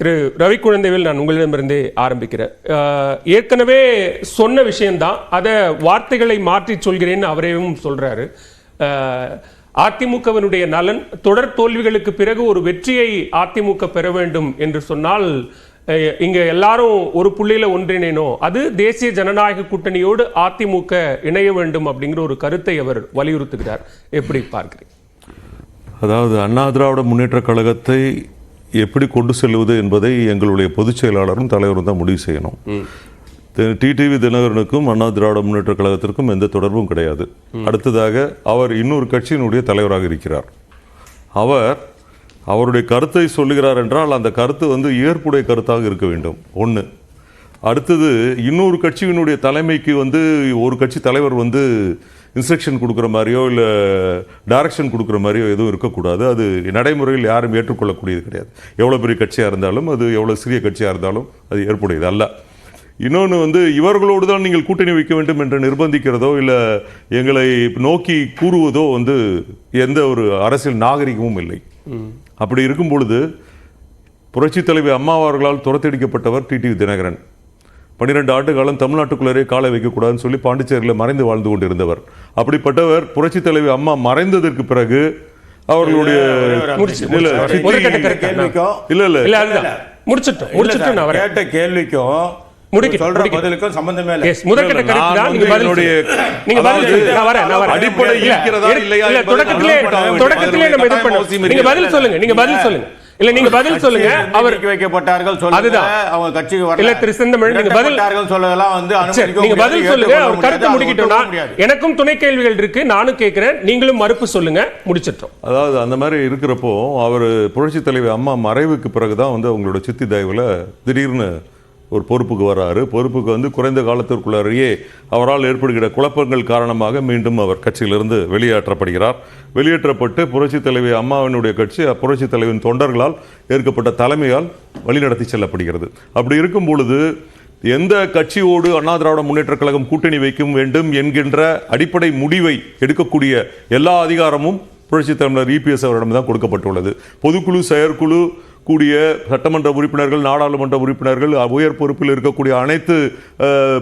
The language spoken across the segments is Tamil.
திரு ரவி குழந்தைவேல் நான் உங்களிடமிருந்தே ஆரம்பிக்கிறேன். ஏற்கனவே சொன்ன விஷயம்தான். அதை வார்த்தைகளை மாற்றி சொல்கிறேன்னு அவரையும் சொல்கிறாரு அதிமுகவினுடைய நலன் தொடர் தோல்விகளுக்கு பிறகு ஒரு வெற்றியை அதிமுக பெற வேண்டும் என்று சொன்னால் இங்கே எல்லாரும் ஒரு புள்ளியில ஒன்றிணைனோ? அது தேசிய ஜனநாயக கூட்டணியோடு அதிமுக இணைய வேண்டும் அப்படிங்கிற ஒரு கருத்தை அவர் வலியுறுத்துகிறார். எப்படி பார்க்கிறீங்க? அதாவது அண்ணா திராவிட முன்னேற்ற கழகத்தை எப்படி கொண்டு செல்வது என்பதை எங்களுடைய பொதுச் செயலாளரும் தலைவரும் தான் முடிவு செய்யணும். டிடிவி தினகரனுக்கும் அண்ணா திராவிட முன்னேற்ற கழகத்திற்கும் எந்த தொடர்பும் கிடையாது. அடுத்ததாக அவர் இன்னொரு கட்சியினுடைய தலைவராக இருக்கிறார். அவர் அவருடைய கருத்தை சொல்லுகிறார் என்றால் அந்த கருத்து வந்து ஏற்புடைய கருத்தாக இருக்க வேண்டும். ஒன்று அடுத்தது இன்னொரு கட்சியினுடைய தலைமைக்கு வந்து ஒரு கட்சி தலைவர் வந்து இன்ஸ்ட்ரக்ஷன் கொடுக்குற மாதிரியோ இல்லை டைரக்ஷன் கொடுக்குற மாதிரியோ எதுவும் இருக்கக்கூடாது. அது நடைமுறையில் யாரும் ஏற்றுக்கொள்ளக்கூடியது கிடையாது. எவ்வளோ பெரிய கட்சியாக இருந்தாலும் அது எவ்வளோ சிறிய கட்சியாக இருந்தாலும் அது ஏற்புடையது அல்ல. இன்னொன்று வந்து இவர்களோடு தான் நீங்கள் கூட்டணி வைக்க வேண்டும் என்று நிர்பந்திக்கிறதோ இல்லை எங்களை நோக்கி கூறுவதோ வந்து எந்த ஒரு அரசியல் நாகரிகமும் இல்லை. அப்படி இருக்கும் பொழுது புரட்சித் தலைவி அம்மா அவர்களால் துரத்தடிக்கப்பட்டவர் டிடிவி தினகரன். பன்னிரெண்டு ஆண்டு காலம் தமிழ்நாட்டுக்குள்ளரே காலை வைக்கக்கூடாதுன்னு சொல்லி பாண்டிச்சேரியில் மறைந்து வாழ்ந்து கொண்டிருந்தவர். அப்படிப்பட்டவர் புரட்சித் தலைவி அம்மா மறைந்ததற்கு பிறகு அவர்களுடைய முடிச்சு, இல்ல, இல்ல இல்ல. முடிச்சிட்டோம் முடிச்சிட்டோம் கேட்ட கேள்விக்கும் அடிப்படை இல்லையா தொடக்கத்திலே நம்ம இது நீங்க. பதில் சொல்லுங்க நீங்க பதில் சொல்லுங்க. இல்ல நீங்க பதில் சொல்லுங்க. அவர் அவர் வைக்கப்பட்டார்கள் சொல்லுங்க. அதுதான். அவங்க கட்சிக்கு வரல. இல்ல, திரு செந்தமிழ், நீங்க பதில்- சொல்லலாம் வந்து நீங்க பதில் சொல்லுங்க. அவர் கருத்தை முடியாது, முடிக்கிட்டோம். ஒத்துக்க நான் முடியாது. எனக்கும் துணை கேள்விகள் இருக்கு. நானும் கேட்கிறேன். நீங்களும் மறுப்பு சொல்லுங்க. முடிச்சிட்டோம். அதாவது அந்த மாதிரி இருக்கிறப்போ அவர் புரட்சி தலைவி அம்மா மறைவுக்கு பிறகுதான் வந்து அவங்களோட சித்தி தயவுல திடீர்னு ஒரு பொறுப்புக்கு வராரு. பொறுப்புக்கு வந்து குறைந்த காலத்திற்குள்ளாரையே அவரால் ஏற்படுகிற குழப்பங்கள் காரணமாக மீண்டும் அவர் கட்சியிலிருந்து வெளியேற்றப்படுகிறார். வெளியேற்றப்பட்டு புரட்சி தலைவி அம்மாவினுடைய கட்சி புரட்சி தலைவின் தொண்டர்களால் ஏற்கப்பட்ட தலைமையால் வழிநடத்தி செல்லப்படுகிறது. அப்படி இருக்கும் பொழுது எந்த கட்சியோடு அண்ணா திராவிட முன்னேற்ற கழகம் கூட்டணி வைக்கும் வேண்டும் என்கின்ற அடிப்படை முடிவை எடுக்கக்கூடிய எல்லா அதிகாரமும் புரட்சி தலைவர் இபிஎஸ் அவரிடம் தான் கொடுக்கப்பட்டுள்ளது. பொதுக்குழு செயற்குழு கூடிய சட்டமன்ற உறுப்பினர்கள் நாடாளுமன்ற உறுப்பினர்கள் உயர் பொறுப்பில் இருக்கக்கூடிய அனைத்து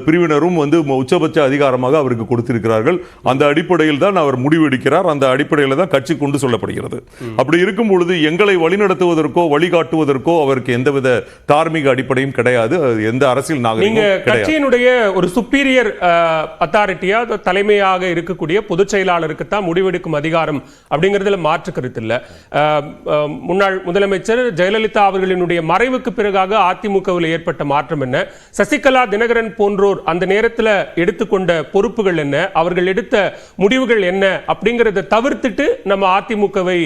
பிரிவினரும் வந்து உச்சபட்ச அதிகாரமாக அவருக்கு கொடுத்திருக்கிறார்கள். அந்த அடிப்படையில் தான் அவர் முடிவெடுக்கிறார். அந்த அடிப்படையில் தான் கட்சி கொண்டு சொல்லப்படுகிறது. அப்படி இருக்கும் பொழுது எங்களை வழிநடத்துவதற்கோ வழிகாட்டுவதற்கோ அவருக்கு எந்தவித தார்மீக அடிப்படையும் கிடையாது. எந்த அரசியல் கட்சியினுடைய ஒரு சுப்பீரியர் அத்தாரிட்டியா தலைமையாக இருக்கக்கூடிய பொதுச் செயலாளருக்கு தான் முடிவெடுக்கும் அதிகாரம் அப்படிங்கிறதுல மாற்று கருத்து இல்ல. முன்னாள் முதலமைச்சர் ஜெயலலிதா ஜெயலலிதா அவர்களினுடைய மறைவுக்கு பிறகாக அதிமுகவில் ஏற்பட்ட மாற்றம் என்ன? சசிகலா தினகரன் போன்றோர் அந்த நேரத்தில் எடுத்துக்கொண்ட பொறுப்புகள் என்ன? அவர்கள் எடுத்த முடிவுகள் என்ன? அப்படிங்கிறத தவிர்த்துட்டு நம்ம அதிமுகவை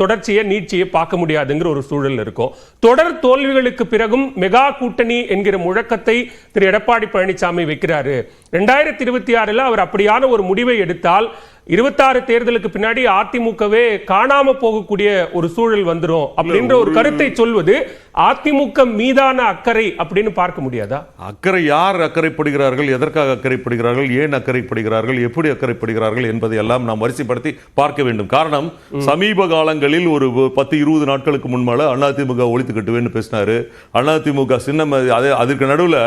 தொடர்ச்சியை நீட்சியை பார்க்க முடியாதுங்கிற ஒரு சூழல் இருக்கும். தொடர் தோல்விகளுக்கு பிறகும் மெகா கூட்டணி என்கிற முழக்கத்தை திரு. எடப்பாடி பழனிசாமி வைக்கிறாரு. ரெண்டாயிரத்தி இருபத்தி ஆறில் அவர் அப்படியான ஒரு முடிவை எடுத்தால் இருபத்தாறு தேர்தலுக்கு பின்னாடி அதிமுகவே காணாம போகக்கூடிய ஒரு சூழல் வந்துரும் அப்படின்ற ஒரு கருத்தை சொல்வது அதிமுக மீதான அக்கறை அப்படின்னு பார்க்க முடியாதா? அக்கறை யார் அக்கறைப்படுகிறார்கள்? எதற்காக அக்கறைப்படுகிறார்கள்? ஏன் அக்கறைப்படுகிறார்கள்? எப்படி அக்கறைப்படுகிறார்கள் என்பதை எல்லாம் நாம் வரிசைப்படுத்தி பார்க்க வேண்டும். காரணம் சமீப காலங்களில் ஒரு பத்து இருபது நாட்களுக்கு முன்பால அதிமுக ஒழித்து கட்டுவேன்னு பேசினாரு. அதிமுக சின்னம் அதே அதற்கு நடுவில்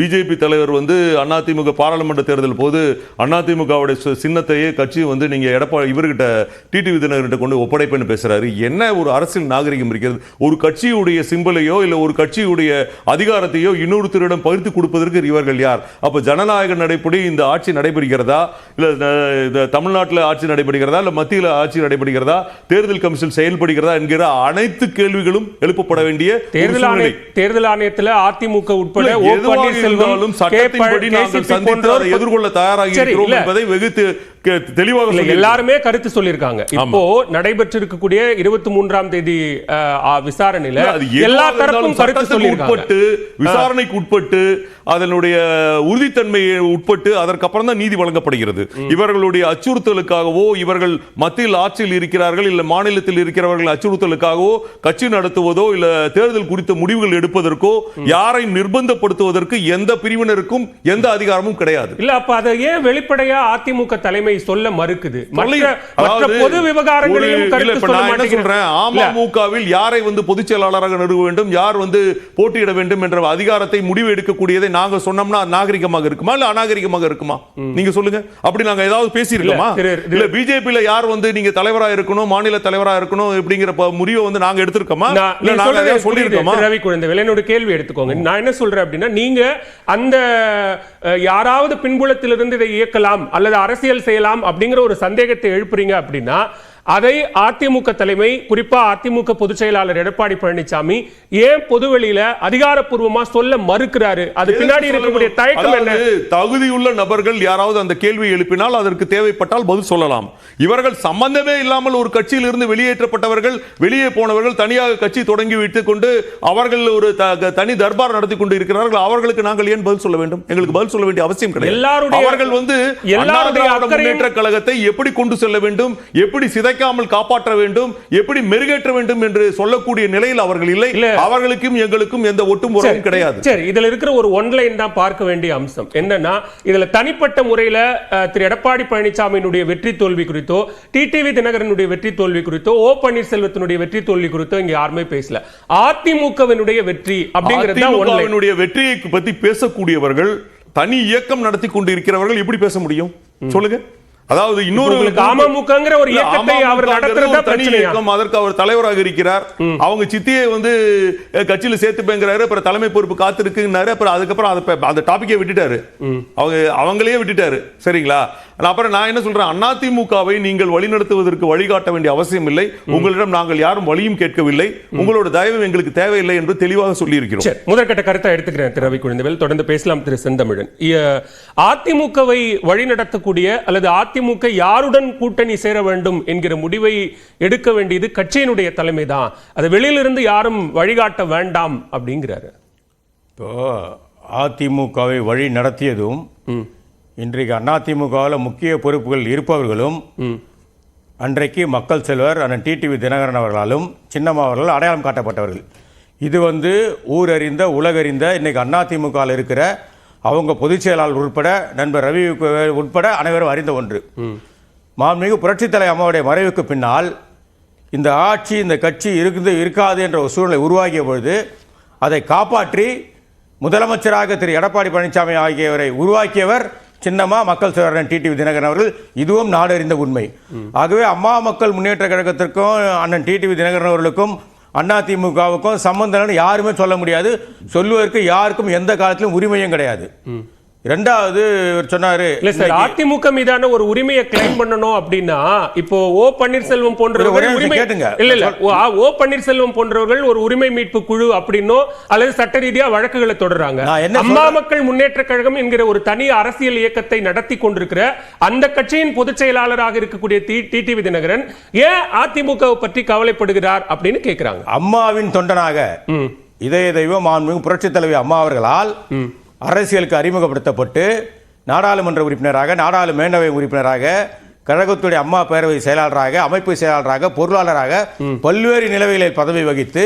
பிஜேபி தலைவர் வந்து அதிமுக பாராளுமன்ற தேர்தல் போது அதிமுகவுடைய சின்னத்தையே கட்சி வந்து நீங்க எடப்பாடி இவர்கிட்ட டிடிவி தினகர்கிட்ட கொண்டு ஒப்படைப்பேன்னு பேசுறாரு. என்ன ஒரு அரசியல் நாகரிகம் இருக்கிறது? ஒரு கட்சியுடைய சிம்பலையோ இல்ல ஒரு கட்சியுடைய அதிகாரத்தையோ இன்னொருத்தரிடம் பகிர்ந்து கொடுப்பதற்கு இவர்கள் யார் அப்ப ஜனநாயக நடைப்படி இந்த ஆட்சி நடைபெறுகிறதா இல்ல தமிழ்நாட்டில் ஆட்சி நடைபெறுகிறதா இல்ல மத்தியில் ஆட்சி நடைபெறுகிறதா தேர்தல் கமிஷன் செயல்படுகிறதா என்கிற அனைத்து கேள்விகளும் எழுப்பப்பட வேண்டிய தேர்தல் ஆணைய. தேர்தல் ஆணையத்துல அதிமுக உட்பட எதுவாக இருந்தாலும். சட்டத்தின்படி நாங்கள் சந்தித்து அதை எதிர்கொள்ள தயாராகி இருக்கிறோம். என்பதை வெகு தெளிவாக சொல்லி எல்லாருமே கருத்து சொல்லியிருக்காங்க. இப்போ நடைபெற்று இருக்கக்கூடிய இருபத்தி மூன்றாம் தேதி விசாரணையில எல்லா தரப்பும் கருத்து உட்பட்டு விசாரணைக்கு உட்பட்டு அதனுடைய உறுதித்தன்மையை உட்பட்டு அதற்கப்புறம் தான் நீதி வழங்கப்படுகிறது. இவர்களுடைய அச்சுறுத்தலுக்காகவோ இவர்கள் மத்தியில் ஆட்சியில் இருக்கிறார்கள் இல்ல மாநிலத்தில் இருக்கிறவர்கள் அச்சுறுத்தலுக்காகவோ கட்சி நடத்துவதோ இல்ல தேர்தல் குறித்த முடிவுகள் எடுப்பதற்கோ யாரை நிர்பந்தப்படுத்துவதற்கு எந்த பிரிவினருக்கும் எந்த அதிகாரமும் கிடையாது. இல்ல அப்ப அதை ஏன் வெளிப்படையா அதிமுக தலைமை தலைமை சொல்ல மறுக்குது. பொது விவகாரங்களிலும் யாரை வந்து பொதுச் செயலாளராக நிறுவ வேண்டும் யார் வந்து போட்டியிட வேண்டும் என்ற அதிகாரத்தை முடிவு எடுக்கக்கூடியதை நாங்க சொன்னோம்னா நாகரிகமாக இருக்குமா இல்ல அநாகரிகமாக இருக்குமா? நீங்க சொல்லுங்க. அப்படி நாங்க ஏதாவது பேசியிருக்கோமா? இல்ல, பிஜேபியில யார் வந்து நீங்க தலைவரா இருக்கணும் மாநில தலைவரா இருக்கணும் அப்படிங்கிற முடிவை வந்து நாங்க எடுத்திருக்கோமா? இல்ல நீங்க சொல்லியிருக்கோமா? ரவி குழந்தைவேல் என்னோட கேள்வி எடுத்துக்கோங்க. நான் என்ன சொல்றேன் அப்படின்னா நீங்க அந்த யாராவது பின்புலத்திலிருந்து இதை இயக்கலாம் அல்லது அரசியல் செய்யலாம் அப்படிங்கிற ஒரு சந்தேகத்தை எழுப்புறீங்க அப்படின்னா அதை அதிமுக தலைமை குறிப்பா அதிமுக பொதுச் செயலாளர் எடப்பாடி பழனிசாமி ஏன் பொதுவெளியில அதிகாரப்பூர்வமா சொல்ல மறுக்கிறாரு? அது பின்னாடி இருக்கக்கூடிய தயக்கம் என்ன? தகுதியுள்ள நபர்கள் யாராவது அந்த கேள்வி எழுப்பினால் அதற்கு தேவைப்பட்டால் பதில் சொல்லலாம். இவர்கள் சம்பந்தமே இல்லாமல் ஒரு கட்சியில் இருந்து வெளியேற்றப்பட்டவர்கள் வெளியே போனவர்கள் தனியாக கட்சி தொடங்கி வைத்துக் கொண்டு அவர்கள் ஒரு தனி தர்பார் நடத்தி கொண்டு இருக்கிறார்கள். அவர்களுக்கு நாங்கள் ஏன் பதில் சொல்ல வேண்டும்? எங்களுக்கு பதில் சொல்ல வேண்டிய அவசியம் கிடையாது. அவர்கள் வந்து எல்லாருடைய கழகத்தை எப்படி கொண்டு செல்ல வேண்டும்? எப்படி சிதைக்காமல் காப்பாற்ற வேண்டும் எப்படி மெருகேற்ற வேண்டும் என்று சொல்லக்கூடிய நிலையில் அவர்கள் இல்லை. அவர்களுக்கும் எங்களுக்கும் எந்த ஒட்டும் உறவும் கிடையாது. சரி இதுல இருக்கிற ஒரு ஒன்லைன் தான் பார்க்க வேண்டிய அம்சம். என்னன்னா இதுல தனிப்பட்ட முறையில திரு எடப்பாடி பழனிசாமியினுடைய வெற்றி தோல்வி குறித்தோ டிடிவி தினகரனுடைய வெற்றி தோல்வி குறித்தோ ஓ பன்னீர்செல்வத்தினுடைய வெற்றி தோல்வி குறித்தோ இங்க யாருமே பேசல. அதிமுகவினுடைய வெற்றி அப்படிங்கிறது வெற்றியை பத்தி பேசக்கூடியவர்கள் தனி இயக்கம் நடத்தி கொண்டு இருக்கிறவர்கள் எப்படி பேச முடியும்? சொல்லுங்க. அதாவது இன்னொரு அமமுகங்கிற ஒரு இயக்கத்தை அவர் நடத்துறதா தனி? இயக்கம் அதற்கு அவர் தலைவராக இருக்கிறார். அவங்க சித்தியை வந்து கட்சியில சேர்த்துப்பேங்கிறாரு அப்புறம் தலைமை பொறுப்பு காத்திருக்குன்னாரு அப்புறம் அதுக்கப்புறம் அதை அந்த டாபிக்கே விட்டுட்டாரு. அவங்க அவங்களே விட்டுட்டாரு. சரிங்களா? அப்புறம் நான் என்ன சொல்றேன்? அதிமுகவை நீங்கள் வழிநடத்துவதற்கு வழிகாட்ட வேண்டிய அவசியம் இல்லை. உங்களிடம் நாங்கள் யாரும் வழியும் கேட்கவில்லை. உங்களோட தயவு எங்களுக்கு தேவையில்லை என்று தெளிவாக சொல்லி இருக்கிறோம் சரி முதற்கட்ட கருத்தை எடுத்துக்கிறேன் திரு ரவி குழந்தைவேல். தொடர்ந்து பேசலாம் திரு செந்தமிழன். அதிமுகவை வழிநடத்தக்கூடிய அல்லது அதிமுக யாருடன் கூட்டணி சேர வேண்டும் என்கிற முடிவை எடுக்க வேண்டியது கட்சியினுடைய தலைமை தான் அதை வெளியிலிருந்து யாரும் வழிகாட்ட வேண்டாம் அப்படிங்கிறாரு. இப்போ அதிமுகவை வழி நடத்தியதும் இன்றைக்கு அதிமுகவில் முக்கிய பொறுப்புகள் இருப்பவர்களும் அன்றைக்கு மக்கள் செல்வர் அண்ணன் டிடிவி தினகரன் அவர்களாலும் சின்னம்மா அவர்களால் அடையாளம் காட்டப்பட்டவர்கள். இது வந்து ஊரறிந்த உலகறிந்த இன்னைக்கு அதிமுகவில் இருக்கிற அவங்க பொதுச் செயலாளர் உட்பட நண்பர் ரவி உட்பட அனைவரும் அறிந்த ஒன்று. மாண்புமிகு புரட்சித் தலைவர் அம்மாவுடைய மறைவுக்கு பின்னால் இந்த ஆட்சி இந்த கட்சி இருக்குது இருக்காது என்ற ஒரு சூழ்நிலை உருவாகிய பொழுது அதை காப்பாற்றி முதலமைச்சராக திரு. எடப்பாடி பழனிசாமி ஆகியவரை உருவாக்கியவர் சின்னம்மா மக்கள் சேவரன் டிடிவி தினகரன் அவர்கள் இதுவும் நாடறிந்த உண்மை. ஆகவே அம்மா மக்கள் முன்னேற்ற கழகத்திற்கும் அண்ணன் டிடிவி தினகரன் அவர்களுக்கும் அதிமுகவுக்கும் சம்பந்தம் யாருமே சொல்ல முடியாது. சொல்லுவதற்கு யாருக்கும் எந்த காலத்திலும் உரிமையும் கிடையாது. இரண்டாவது இவர் சொன்னாரு இல்ல சார் அதிமுக மீதான ஒரு உரிமையை கிளைம் பண்ணணும் அப்படின்னா இப்போ ஓ பன்னீர்செல்வம் போன்றவர்கள் உரிமை கேட்டுங்க. இல்ல இல்ல ஓ, பன்னீர்செல்வம் போன்றவர்கள் ஒரு உரிமை மீட்பு குழு அப்படின்னோ அல்லது சட்ட ரீதியா வழக்குகளை தொடர்றாங்க அம்மா? மக்கள் முன்னேற்ற கழகம் என்கிற ஒரு தனி அரசியல் இயக்கத்தை நடத்தி கொண்டிருக்கிற அந்த கட்சியின் பொதுச் செயலாளராக இருக்கக்கூடிய டிடிவி தினகரன் ஏன் அதிமுகவை பற்றி கவலைப்படுகிறார் அப்படின்னு கேக்குறாங்க அம்மாவின் தொண்டனாக. இதய தெய்வம் மாண்புமிகு புரட்சித் தலைவி அம்மா அவர்களால் அரசியலுக்கு அறிமுகப்படுத்தப்பட்டு நாடாளுமன்ற உறுப்பினராக நாடாளு மேலவை உறுப்பினராக கழகத்துடைய அம்மா பேரவை செயலாளராக அமைப்பு செயலாளராக பொருளாளராக பல்வேறு நிலவைகளில் பதவி வகித்து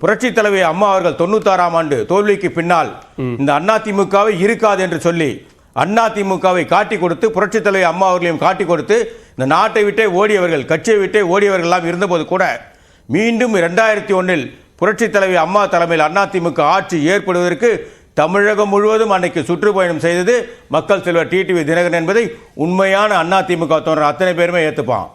புரட்சித் தலைவி அம்மா அவர்கள் தொண்ணூத்தாறாம் ஆண்டு தோல்விக்கு பின்னால் இந்த அதிமுகவை இருக்காது என்று சொல்லி அதிமுகவை காட்டி கொடுத்து புரட்சித் தலைவி அம்மா அவர்களையும் காட்டி கொடுத்து இந்த நாட்டை விட்டே ஓடியவர்கள் கட்சியை விட்டே ஓடியவர்கள் எல்லாம் இருந்தபோது கூட மீண்டும் இரண்டாயிரத்தி ஒன்றில் புரட்சித் தலைவி அம்மா தலைமையில் அதிமுக ஆட்சி ஏற்படுவதற்கு தமிழகம் முழுவதும் அன்னைக்கு சுற்றுப்பயணம் செய்தது மக்கள் செல்வர் டிடிவி தினகரன் என்பதை உண்மையான அதிமுக தோன்ற அத்தனை பேருமே ஏற்றுப்பான்